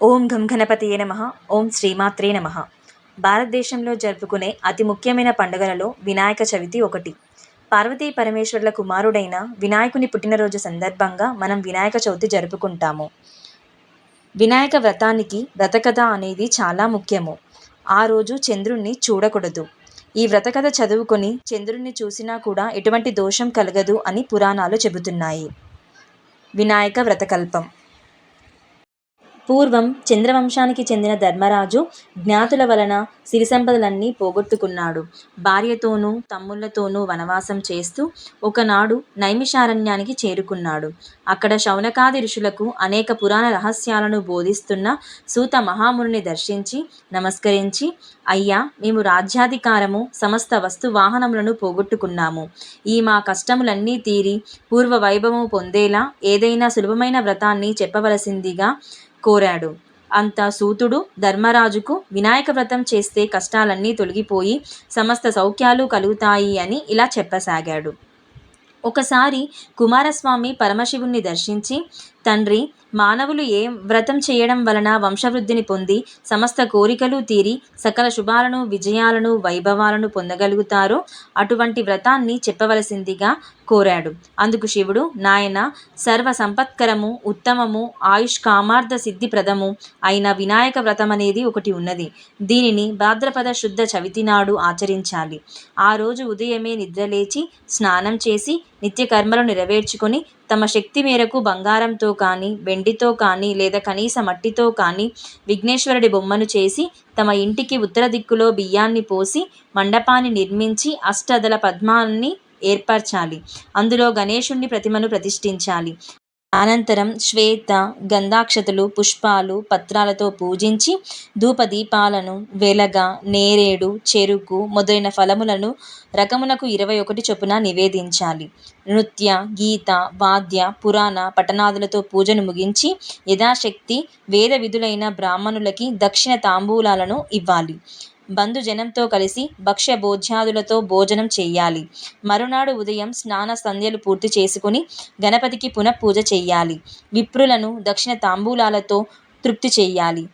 ఓం గం గణపతియే నమ. ఓం శ్రీమాత్రే నమ. భారతదేశంలో జరుపుకునే అతి ముఖ్యమైన పండుగలలో వినాయక చవితి ఒకటి. పార్వతీ పరమేశ్వరుల కుమారుడైన వినాయకుని పుట్టినరోజు సందర్భంగా మనం వినాయక చవితి జరుపుకుంటాము. వినాయక వ్రతానికి వ్రతకథ అనేది చాలా ముఖ్యము. ఆ రోజు చంద్రుణ్ణి చూడకూడదు. ఈ వ్రతకథ చదువుకొని చంద్రుణ్ణి చూసినా కూడా ఎటువంటి దోషం కలగదు అని పురాణాలు చెబుతున్నాయి. వినాయక వ్రతకల్పం. పూర్వం చంద్రవంశానికి చెందిన ధర్మరాజు జ్ఞాతుల వలన సిరి సంపదలన్నీ పోగొట్టుకున్నాడు. భార్యతోనూ తమ్ముళ్ళతోనూ వనవాసం చేస్తూ ఒకనాడు నైమిషారణ్యానికి చేరుకున్నాడు. అక్కడ శౌనకాది ఋషులకు అనేక పురాణ రహస్యాలను బోధిస్తున్న సూత మహాముని దర్శించి నమస్కరించి అయ్యా మేము రాజ్యాధికారము సమస్త వస్తు వాహనములను పోగొట్టుకున్నాము. ఈ మా కష్టములన్నీ తీరి పూర్వ వైభవము పొందేలా ఏదైనా సులభమైన వ్రతాన్ని చెప్పవలసిందిగా కోరాడు. అంత సూతుడు ధర్మరాజుకు వినాయక వ్రతం చేస్తే కష్టాలన్నీ తొలగిపోయి సమస్త సౌఖ్యాలు కలుగుతాయి అని ఇలా చెప్పసాగాడు. ఒకసారి కుమారస్వామి పరమశివుణ్ణి దర్శించి తండ్రి మానవులు ఏ వ్రతం చేయడం వలన వంశవృద్ధిని పొంది సమస్త కోరికలు తీరి సకల శుభాలను విజయాలను వైభవాలను పొందగలుగుతారో అటువంటి వ్రతాన్ని చెప్పవలసిందిగా కోరాడు. అందుకు శివుడు నాయన సర్వ సంపత్కరము ఉత్తమము ఆయుష్ కామార్థ సిద్ధిప్రదము అయిన వినాయక వ్రతం అనేది ఒకటి ఉన్నది. దీనిని భాద్రపద శుద్ధ చవితి నాడు ఆచరించాలి. ఆ రోజు ఉదయమే నిద్రలేచి స్నానం చేసి నిత్య కర్మలు నెరవేర్చుకొని తమ శక్తి మేరకు బంగారంతో కానీ వెండితో కానీ లేదా కనీస మట్టితో కానీ విఘ్నేశ్వరుడి బొమ్మను చేసి తమ ఇంటికి ఉత్తర దిక్కులో బియ్యాన్ని పోసి మండపాన్ని నిర్మించి అష్టదల పద్మాన్ని ఏర్పరచాలి. అందులో గణేశుణ్ణి ప్రతిమను ప్రతిష్ఠించాలి. అనంతరం శ్వేత గంధాక్షతలు పుష్పాలు పత్రాలతో పూజించి ధూపదీపాలను వెలగ నేరేడు చెరుకు మొదలైన ఫలములను రకమునకు ఇరవై ఒకటి చొప్పున నివేదించాలి. నృత్య గీత వాద్య పురాణ పఠనాదులతో పూజను ముగించి యథాశక్తి వేద విధులైన బ్రాహ్మణులకి దక్షిణ తాంబూలాలను ఇవ్వాలి. బంధుజనంతో కలిసి భక్ష్య భోజ్యాదులతో భోజనం చేయాలి మరునాడు ఉదయం స్నాన సంధ్యలు పూర్తి చేసుకుని గణపతికి పునఃపూజ చేయాలి విప్రులను దక్షిణ తాంబూలాలతో తృప్తి చేయాలి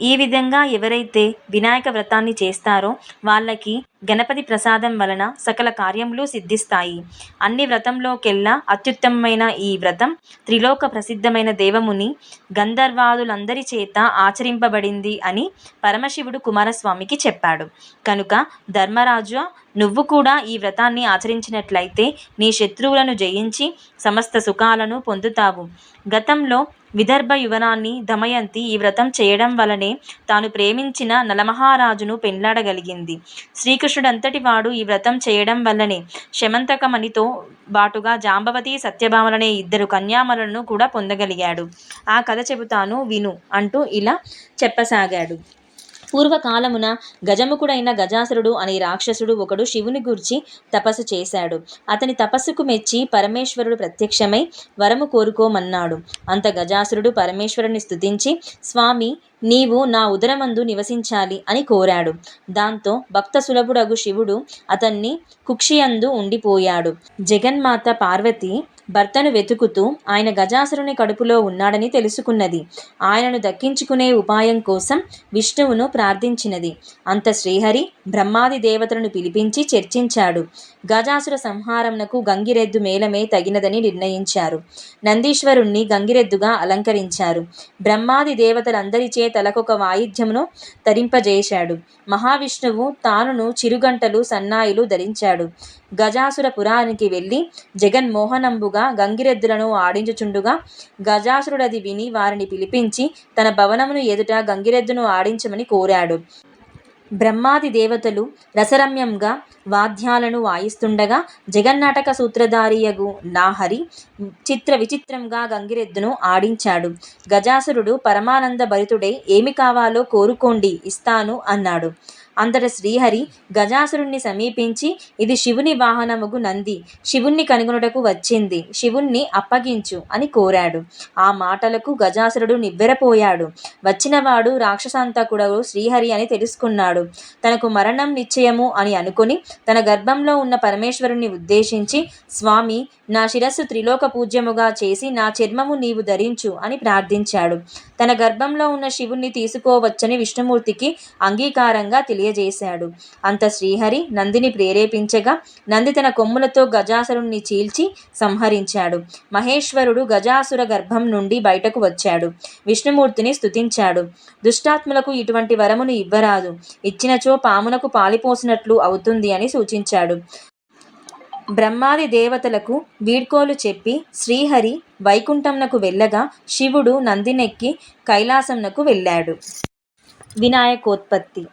ఈ విధంగా ఎవరైతే వినాయక వ్రతాన్ని చేస్తారో వాళ్ళకి గణపతి ప్రసాదం వలన సకల కార్యములు సిద్ధిస్తాయి. అన్ని వ్రతంలోకెల్లా అత్యుత్తమమైన ఈ వ్రతం త్రిలోక ప్రసిద్ధమైన దేవముని గంధర్వాదులందరి చేత ఆచరింపబడింది అని పరమశివుడు కుమారస్వామికి చెప్పాడు. కనుక ధర్మరాజు నువ్వు కూడా ఈ వ్రతాన్ని ఆచరించినట్లయితే నీ శత్రువులను జయించి సమస్త సుఖాలను పొందుతావు. గతంలో విదర్భ యువనాన్ని దమయంతి ఈ వ్రతం చేయడం వలనే తాను ప్రేమించిన నలమహారాజును పెండ్లాడగలిగింది. శ్రీకృష్ణుడంతటి వాడు ఈ వ్రతం చేయడం వల్లనే శమంతకమణితో బాటుగా జాంబవతి సత్యభామలనే ఇద్దరు కన్యామలను కూడా పొందగలిగాడు. ఆ కథ చెబుతాను విను అంటూ ఇలా చెప్పసాగాడు. పూర్వకాలమున గజముఖుడైన గజాసురుడు అనే రాక్షసుడు ఒకడు శివుని గూర్చి తపస్సు చేశాడు. అతని తపస్సుకు మెచ్చి పరమేశ్వరుడు ప్రత్యక్షమై వరము కోరుకోమన్నాడు. అంత గజాసురుడు పరమేశ్వరుని స్థుతించి స్వామి నీవు నా ఉదరమందు నివసించాలి అని కోరాడు. దాంతో భక్త సులభుడగు శివుడు అతన్ని కుక్షియందు ఉండిపోయాడు. జగన్మాత పార్వతి భర్తను వెతుకుతూ ఆయన గజాసురుని కడుపులో ఉన్నాడని తెలుసుకున్నది. ఆయనను దక్కించుకునే ఉపాయం కోసం విష్ణువును ప్రార్థించినది. అంత శ్రీహరి బ్రహ్మాది దేవతలను పిలిపించి చర్చించాడు. గజాసుర సంహారంనకు గంగిరెద్దు మేళమే తగినదని నిర్ణయించారు. నందీశ్వరుణ్ణి గంగిరెద్దుగా అలంకరించారు. బ్రహ్మాది దేవతలందరిచే తలకొక వాయిద్యమును తరింపజేశాడు. మహావిష్ణువు తానును చిరుగంటలు సన్నాయిలు ధరించాడు. గజాసుర పురానికి వెళ్ళి జగన్మోహనంబుగా గంగిరెద్దులను ఆడించుచుండుగా గజాసురుడది విని వారిని పిలిపించి తన భవనమును ఎదుట గంగిరెద్దును ఆడించమని కోరాడు. బ్రహ్మాది దేవతలు రసరమ్యంగా వాద్యాలను వాయిస్తుండగా జగన్నాటక సూత్రధారియగు నాహరి చిత్ర విచిత్రంగా గంగిరెద్దును ఆడించాడు. గజాసురుడు పరమానంద భరితుడై ఏమి కావాలో కోరుకోండి ఇస్తాను అన్నాడు. అంతట శ్రీహరి గజాసురుణ్ణి సమీపించి ఇది శివుని వాహనముగు నంది. శివుణ్ణి కనుగొనుటకు వచ్చింది. శివుణ్ణి అప్పగించు అని కోరాడు. ఆ మాటలకు గజాసురుడు నివ్వెరపోయాడు. వచ్చినవాడు రాక్షసాంతకుడు శ్రీహరి అని తెలుసుకున్నాడు. తనకు మరణం నిశ్చయము అని అనుకుని తన గర్భంలో ఉన్న పరమేశ్వరుణ్ణి ఉద్దేశించి స్వామి నా శిరస్సు త్రిలోక పూజ్యముగా చేసి నా చర్మము నీవు ధరించు అని ప్రార్థించాడు. తన గర్భంలో ఉన్న శివుణ్ణి తీసుకోవచ్చని విష్ణుమూర్తికి అంగీకారంగా తెలియజేశాడు. అంత శ్రీహరి నందిని ప్రేరేపించగా నంది తన కొమ్ములతో గజాసురుణ్ణి చీల్చి సంహరించాడు. మహేశ్వరుడు గజాసుర గర్భం నుండి బయటకు వచ్చాడు. విష్ణుమూర్తిని స్తుతించాడు. దుష్టాత్ములకు ఇటువంటి వరమును ఇవ్వరాదు. ఇచ్చినచో పామునకు పాలిపోసినట్లు అవుతుంది అని సూచించాడు. బ్రహ్మాది దేవతలకు వీడ్కోలు చెప్పి శ్రీహరి వైకుంఠంనకు వెళ్ళగా శివుడు నందినెక్కి కైలాసంనకు వెళ్ళాడు. వినాయకోత్పత్తి.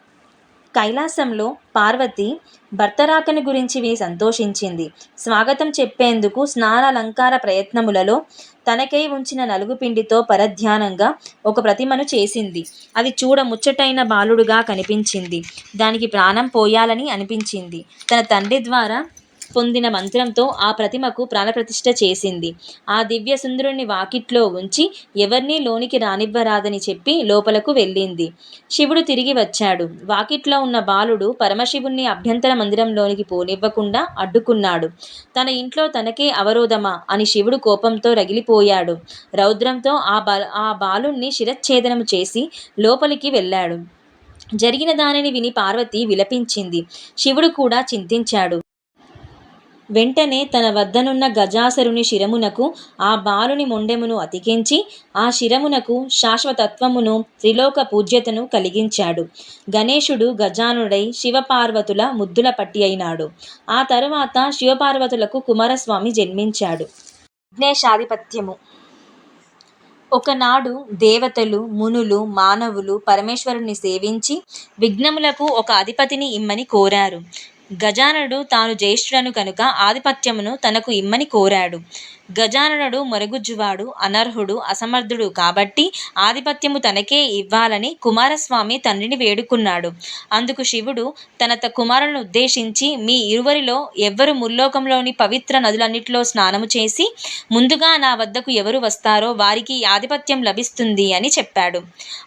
కైలాసంలో పార్వతి భర్త రాకని గురించి వి సంతోషించింది. స్వాగతం చెప్పేందుకు స్నానాలంకార ప్రయత్నములలో తనకై ఉంచిన నలుగుపిండితో పరధ్యానంగా ఒక ప్రతిమను చేసింది. అది చూడ ముచ్చటైన బాలుడుగా కనిపించింది. దానికి ప్రాణం పోయాలని అనిపించింది. తన తండ్రి ద్వారా పొందిన మంత్రంతో ఆ ప్రతిమకు ప్రాణప్రతిష్ఠ చేసింది. ఆ దివ్య సుందరుణ్ణి వాకిట్లో ఉంచి ఎవరినీ లోనికి రానివ్వరాదని చెప్పి లోపలకు వెళ్ళింది. శివుడు తిరిగి వచ్చాడు. వాకిట్లో ఉన్న బాలుడు పరమశివుణ్ణి అభ్యంతర మందిరంలోనికి పోనివ్వకుండా అడ్డుకున్నాడు. తన ఇంట్లో తనకే అవరోధమా అని శివుడు కోపంతో రగిలిపోయాడు. రౌద్రంతో ఆ బా ఆ బాలుణ్ణి శిరచ్ఛేదనం చేసి లోపలికి వెళ్ళాడు. జరిగిన దానిని విని పార్వతి విలపించింది. శివుడు కూడా చింతించాడు. వెంటనే తన వద్దనున్న గజాసరుని శిరమునకు ఆ బాలుని మొండెమును అతికించి ఆ శిరమునకు శాశ్వతత్వమును త్రిలోక పూజ్యతను కలిగించాడు. గణేశుడు గజానుడై శివపార్వతుల ముద్దుల పట్టి అయినాడు. ఆ తరువాత శివపార్వతులకు కుమారస్వామి జన్మించాడు. విఘ్నేశాధిపత్యము. ఒకనాడు దేవతలు మునులు మానవులు పరమేశ్వరుని సేవించి విఘ్నములకు ఒక అధిపతిని ఇమ్మని కోరారు. గజాననుడు తాను జ్యేష్ఠుడను కనుక ఆధిపత్యమును తనకు ఇమ్మని కోరాడు. గజాననుడు మరుగుజ్జువాడు అనర్హుడు అసమర్థుడు కాబట్టి ఆధిపత్యము తనకే ఇవ్వాలని కుమారస్వామి తండ్రిని వేడుకున్నాడు. అందుకు శివుడు తన త కుమారులను ఉద్దేశించి మీ ఇరువరిలో ఎవ్వరు ముల్లోకంలోని పవిత్ర నదులన్నిటిలో స్నానము చేసి ముందుగా నా వద్దకు ఎవరు వస్తారో వారికి ఆధిపత్యం లభిస్తుంది అని చెప్పాడు.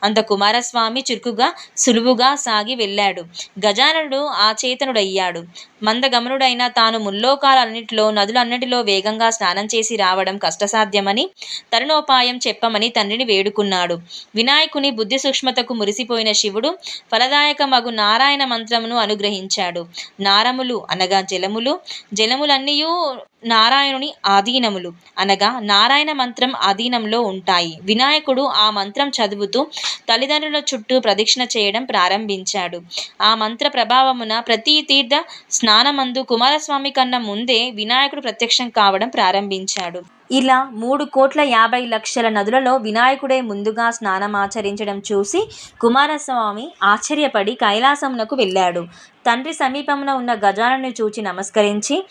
అంత కుమారస్వామి చురుకుగా సులువుగా సాగి వెళ్ళాడు. గజాననుడు ఆచేతనుడయ్యాడు. మందగమనుడైన తాను ముల్లోకాలన్నిటిలో నదులన్నిటిలో వేగంగా స్నానం చేసి రావడం కష్టసాధ్యమని తరుణోపాయం చెప్పమని తండ్రిని వేడుకున్నాడు. వినాయకుని బుద్ధి సూక్ష్మతకు మురిసిపోయిన శివుడు ఫలదాయక మగు నారాయణ మంత్రమును అనుగ్రహించాడు. నారములు అనగా జలములు. జలములన్నీయూ నారాయణుని ఆధీనములు. అనగా నారాయణ మంత్రం ఆధీనంలో ఉంటాయి. వినాయకుడు ఆ మంత్రం చదువుతూ తల్లిదండ్రుల చుట్టూ ప్రదక్షిణ చేయడం ప్రారంభించాడు. ఆ మంత్ర ప్రభావమున ప్రతి తీర్థ స్నానమందు కుమారస్వామి కన్నా ముందే వినాయకుడు ప్రత్యక్షం కావడం ప్రారంభించాడు. ఇలా మూడు కోట్ల యాభై లక్షల నదులలో వినాయకుడే ముందుగా స్నానమాచరించడం చూసి కుమారస్వామి ఆశ్చర్యపడి కైలాసమునకు వెళ్ళాడు. తండ్రి సమీపంలో ఉన్న గజాలను చూచి నమస్కరించి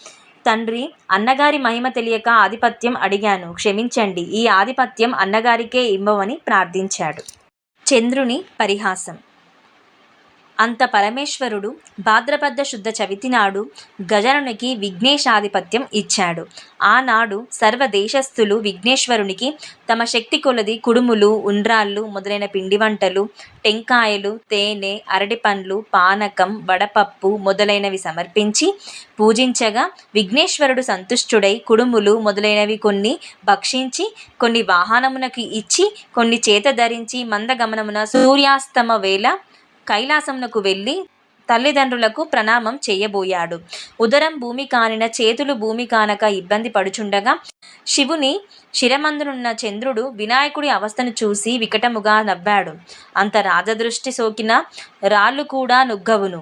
తండ్రి అన్నగారి మహిమ తెలియక ఆధిపత్యం అడిగాను. క్షమించండి. ఈ ఆధిపత్యం అన్నగారికే ఇవ్వమని ప్రార్థించాడు. చంద్రుని పరిహాసం. అంత పరమేశ్వరుడు భాద్రపద శుద్ధ చవితి నాడు గజనునికి విఘ్నేశాధిపత్యం ఇచ్చాడు. ఆనాడు సర్వదేశస్థులు విఘ్నేశ్వరునికి తమ శక్తి కొలది కుడుములు ఉండ్రాళ్ళు మొదలైన పిండి వంటలు టెంకాయలు తేనె అరటిపండ్లు పానకం వడపప్పు మొదలైనవి సమర్పించి పూజించగా విఘ్నేశ్వరుడు సంతుష్టుడై కుడుములు మొదలైనవి కొన్ని భక్షించి కొన్ని వాహనమునకు ఇచ్చి కొన్ని చేత ధరించి మందగమనమున సూర్యాస్తమ వేళ కైలాసమునకు వెళ్ళి తల్లిదండ్రులకు ప్రణామం చేయబోయాడు. ఉదరం భూమి కానిన చేతులు భూమి కానక ఇబ్బంది పడుచుండగా శివుని శిరమందునున్న చంద్రుడు వినాయకుడి అవస్థను చూసి వికటముగా నవ్వాడు. అంత రాజదృష్టి సోకిన రాళ్ళు కూడా నుగ్గవును.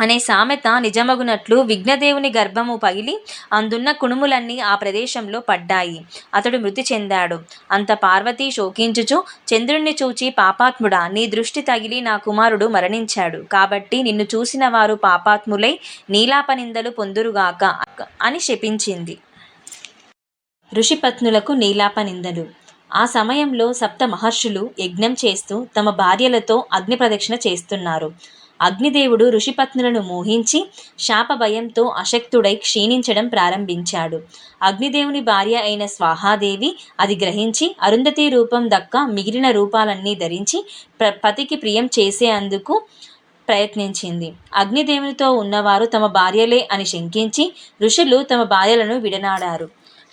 అనే సామెత నిజమగునట్లు విఘ్నదేవుని గర్భము పగిలి అందున్న కుణుములన్నీ ఆ ప్రదేశంలో పడ్డాయి. అతడు మృతి చెందాడు. అంత పార్వతి శోకించుచు చంద్రుణ్ణి చూచి పాపాత్ముడా నీ దృష్టి తగిలి నా కుమారుడు మరణించాడు. కాబట్టి నిన్ను చూసిన వారు పాపాత్ములై నీలాపనిందలు పొందురుగాక అని శపించింది. ఋషిపత్నులకు నీలాపనిందలు ఆ సమయంలో సప్త మహర్షులు యజ్ఞం చేస్తూ తమ భార్యలతో అగ్ని ప్రదక్షిణ చేస్తున్నారు. అగ్నిదేవుడు ఋషిపత్నులను మోహించి శాప భయంతో అశక్తుడై క్షీణించడం ప్రారంభించాడు. అగ్నిదేవుని భార్య అయిన స్వాహాదేవి అది గ్రహించి అరుంధతి రూపం దక్క మిగిలిన రూపాలన్నీ ధరించి ప్ర పతికి ప్రియం చేసేందుకు ప్రయత్నించింది. అగ్నిదేవునితో ఉన్నవారు తమ భార్యలే అని శంకించి ఋషులు తమ భార్యలను విడనాడారు.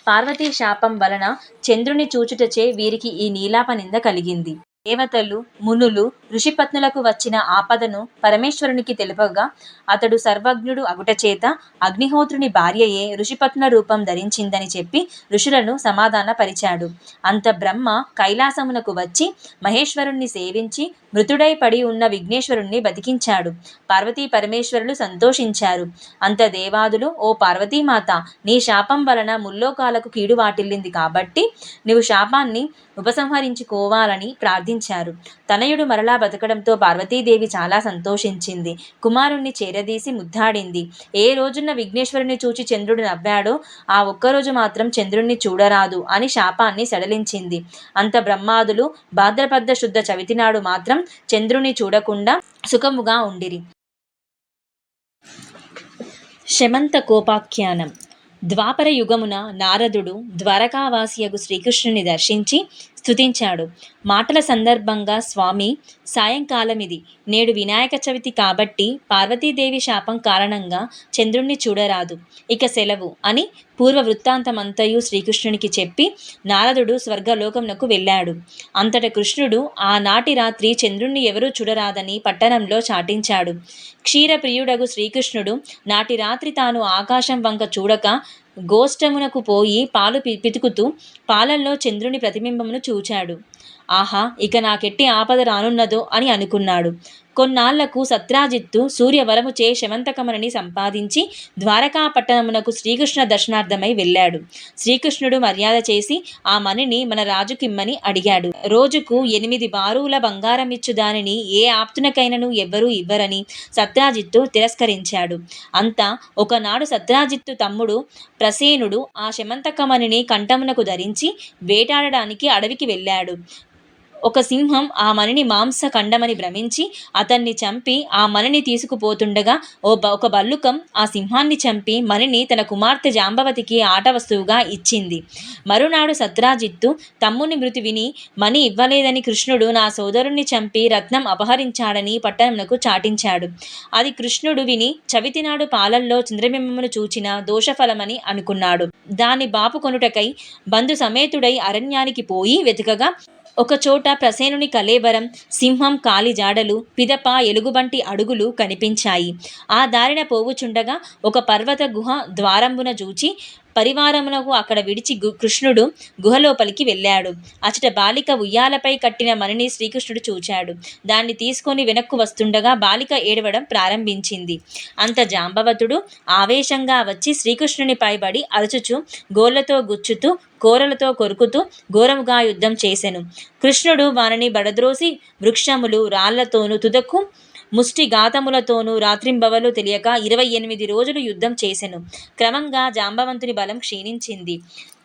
పార్వతీ శాపం వలన చంద్రుని చూచుటచే వీరికి ఈ నీలాప నింద కలిగింది. దేవతలు మునులు ఋషిపత్నులకు వచ్చిన ఆపదను పరమేశ్వరునికి తెలుపగా అతడు సర్వజ్ఞుడు అగుటచేత అగ్నిహోత్రుని భార్యయే ఋషిపత్న రూపం ధరించిందని చెప్పి ఋషులను సమాధానపరిచాడు. అంత బ్రహ్మ కైలాసమునకు వచ్చి మహేశ్వరుణ్ణి సేవించి మృతుడై పడి ఉన్న విఘ్నేశ్వరుణ్ణి బతికించాడు. పార్వతీ పరమేశ్వరులు సంతోషించారు. అంత దేవాదులు ఓ పార్వతీమాత నీ శాపం వలన ముల్లోకాలకు కీడు వాటిల్లింది కాబట్టి నీవు శాపాన్ని ఉపసంహరించుకోవాలని ప్రార్థించారు. తనయుడు మరలా బతకడంతో పార్వతీదేవి చాలా సంతోషించింది. కుమారుణ్ణి చేరదీసి ముద్దాడింది. ఏ రోజున విఘ్నేశ్వరుని చూచి చంద్రుడు నవ్వాడో ఆ ఒక్కరోజు మాత్రం చంద్రుణ్ణి చూడరాదు అని శాపాన్ని సడలించింది. అంత బ్రహ్మాదులు భాద్రపద శుద్ధ చవితి నాడు మాత్రం చంద్రుని చూడకుండా సుఖముగా ఉండిరి. శమంత కోపాఖ్యానం. ద్వాపర యుగమున నారదుడు ద్వారకావాసియగు శ్రీకృష్ణుని దర్శించి స్తుతించాడు. మాటల సందర్భంగా స్వామి సాయంకాలమిది. నేడు వినాయక చవితి కాబట్టి పార్వతీదేవి శాపం కారణంగా చంద్రుణ్ణి చూడరాదు. ఇక సెలవు అని పూర్వ వృత్తాంతమంతయు శ్రీకృష్ణునికి చెప్పి నారదుడు స్వర్గలోకమునకు వెళ్ళాడు. అంతట కృష్ణుడు ఆనాటి రాత్రి చంద్రుణ్ణి ఎవరూ చూడరాదని పట్టణంలో చాటించాడు. క్షీరప్రియుడగు శ్రీకృష్ణుడు నాటి రాత్రి తాను ఆకాశం వంక చూడక గోష్టమునకు పోయి పాలు పి పితుకుతూ పాలల్లో చంద్రుని ప్రతిబింబమును చూచాడు. ఆహా ఇక నాకెట్టి ఆపద రానున్నదో అని అనుకున్నాడు. కొన్నాళ్ళకు సత్రాజిత్తు సూర్యవరముచే శమంతకమణిని సంపాదించి ద్వారకాపట్టణమునకు శ్రీకృష్ణ దర్శనార్థమై వెళ్ళాడు. శ్రీకృష్ణుడు మర్యాద చేసి ఆ మణిని మన రాజుకిమ్మని అడిగాడు. రోజుకు ఎనిమిది బారుల బంగారమిచ్చు దానిని ఏ ఆప్తునకైనను ఎవ్వరూ ఇవ్వరని సత్రాజిత్తు తిరస్కరించాడు. అంతా ఒకనాడు సత్రాజిత్తు తమ్ముడు ప్రసేనుడు ఆ శమంతకమణిని కంఠమునకు ధరించి వేటాడడానికి అడవికి వెళ్ళాడు. ఒక సింహం ఆ మణిని మాంస ఖండమని భ్రమించి అతన్ని చంపి ఆ మణిని తీసుకుపోతుండగా ఓ బ ఒక బల్లుకం ఆ సింహాన్ని చంపి మణిని తన కుమార్తె జాంబవతికి ఆట వస్తువుగా ఇచ్చింది. మరునాడు సత్రాజిత్తు తమ్ముని మృతి విని మణి ఇవ్వలేదని కృష్ణుడు నా సోదరుణ్ణి చంపి రత్నం అపహరించాడని పట్టణంకు చాటించాడు. అది కృష్ణుడు విని చవితినాడు పాలల్లో చంద్రబింబమును చూచిన దోషఫలమని అనుకున్నాడు. దాన్ని బాపు కొనుటకై బంధు సమేతుడై అరణ్యానికి పోయి వెతుకగా ఒకచోట ప్రసేనుని కలేబరం సింహం కాలి జాడలు పిదప ఎలుగుబంటి అడుగులు కనిపించాయి. ఆ దారిన పోవుచుండగా ఒక పర్వత గుహ ద్వారంబున జూచి పరివారమునకు అక్కడ విడిచి గు కృష్ణుడు గుహలోపలికి వెళ్ళాడు. అచట బాలిక ఉయ్యాలపై కట్టిన మణిని శ్రీకృష్ణుడు చూచాడు. దాన్ని తీసుకొని వెనక్కు వస్తుండగా బాలిక ఏడవడం ప్రారంభించింది. అంత జాంబవతుడు ఆవేశంగా వచ్చి శ్రీకృష్ణుని పైబడి అరచుచు గోళ్ళతో గుచ్చుతూ కోరలతో కొరుకుతూ ఘోరముగా యుద్ధం చేసెను. కృష్ణుడు వారిని బడద్రోసి వృక్షములు రాళ్ళతోనూ తుదకు ముష్టిఘాతములతోనూ రాత్రింబవలు తెలియక ఇరవై ఎనిమిది రోజులు యుద్ధం చేసెను. క్రమంగా జాంబవంతుని బలం క్షీణించింది.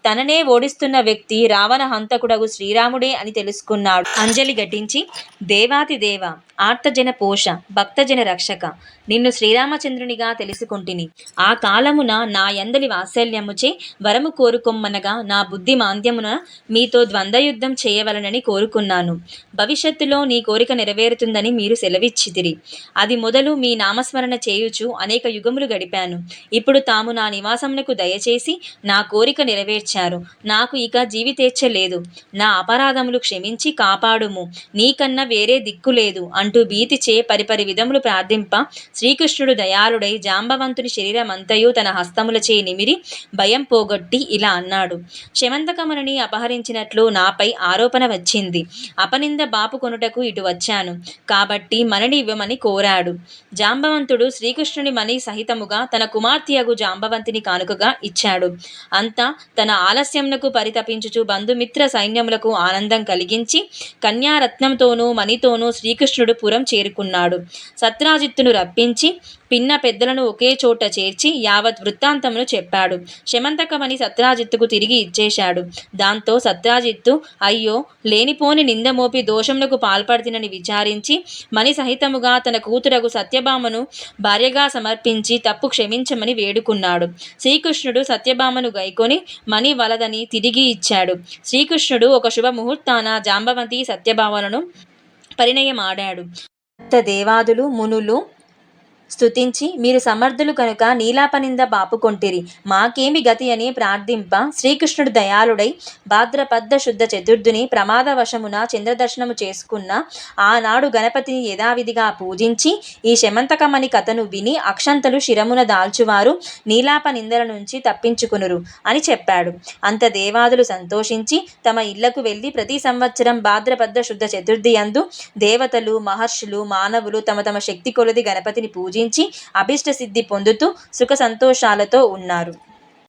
తననే ఓడిస్తున్న వ్యక్తి రావణ హంతకుడగు శ్రీరాముడే అని తెలుసుకున్నాడు. అంజలి ఘటించి దేవాతి దేవ ఆర్తజన పోష భక్తజన రక్షక నిన్ను శ్రీరామచంద్రునిగా తెలుసుకుంటుని. ఆ కాలమున నా ఎందలి వాత్సల్యముచే వరము కోరుకొమ్మనగా నా బుద్ధి మాంద్యమున మీతో ద్వంద్వయుద్ధం చేయవలనని కోరుకున్నాను. భవిష్యత్తులో నీ కోరిక నెరవేరుతుందని మీరు సెలవిచ్చితిరి. అది మొదలు మీ నామస్మరణ చేయుచు అనేక యుగములు గడిపాను. ఇప్పుడు తాము నా నివాసమునకు దయచేసి నా కోరిక ఇచ్చారు నాకు ఇక జీవితేచ్ఛ లేదు. నా అపరాధములు క్షమించి కాపాడుము. నీకన్నా వేరే దిక్కు లేదు అంటూ భీతిచే పరిపరి విధములు ప్రార్థింప శ్రీకృష్ణుడు దయాళుడై జాంబవంతుని శరీరమంతయు తన హస్తములచే నిమిరి భయం పోగొట్టి ఇలా అన్నాడు. శమంతకమణిని అపహరించినట్లు నాపై ఆరోపణ వచ్చింది. అపనింద బాపు కొనుటకు ఇటు వచ్చాను. కాబట్టి మనని ఇవ్వమని కోరాడు. జాంబవంతుడు శ్రీకృష్ణుని మణి సహితముగా తన కుమార్తెయగు జాంబవంతిని కానుకగా ఇచ్చాడు. అంతా తన ఆలస్యమునకు పరితపించుచు బంధుమిత్ర సైన్యములకు ఆనందం కలిగించి కన్యారత్నంతోనూ మణితోనూ శ్రీకృష్ణుడు పురం చేరుకున్నాడు. సత్రాజిత్తును రప్పించి పిన్న పెద్దలను ఒకే చోట చేర్చి యావత్ వృత్తాంతమును చెప్పాడు. శమంతకమని సత్రాజిత్తుకు తిరిగి ఇచ్చేశాడు. దాంతో సత్రాజిత్తు అయ్యో లేనిపోని నిందమోపి దోషములకు పాల్పడుతునని విచారించి మణి సహితముగా తన కూతురకు సత్యభామను భార్యగా సమర్పించి తప్పు క్షమించమని వేడుకున్నాడు. శ్రీకృష్ణుడు సత్యభామను గైకొని మణి వలదని తిరిగి ఇచ్చాడు. శ్రీకృష్ణుడు ఒక శుభ ముహూర్తాన జాంబవంతి సత్యభామలను పరిణయమాడాడు. దేవాదులు మునులు స్తుతించి మీరు సమర్థులు కనుక నీలాపనింద బాపుకొంటిరి మాకేమి గతి అని ప్రార్థింప. శ్రీకృష్ణుడు దయాళుడై భాద్రపద్ద శుద్ధ చతుర్థుని ప్రమాదవశమున చంద్రదర్శనము చేసుకున్న ఆనాడు గణపతిని యథావిధిగా పూజించి ఈ శమంతకమని కథను విని అక్షంతలు శిరమున దాల్చువారు నీలాప నిందల నుంచి తప్పించుకునురు అని చెప్పాడు. అంత దేవాదులు సంతోషించి తమ ఇళ్ళకు వెళ్ళి ప్రతి సంవత్సరం భాద్రపద్ద శుద్ధ చతుర్థి యందు దేవతలు మహర్షులు మానవులు తమ తమ శక్తి కొలది గణపతిని పూజించి అభిష్ట సిద్ధి పొందుతూ సుఖ సంతోషాలతో ఉన్నారు.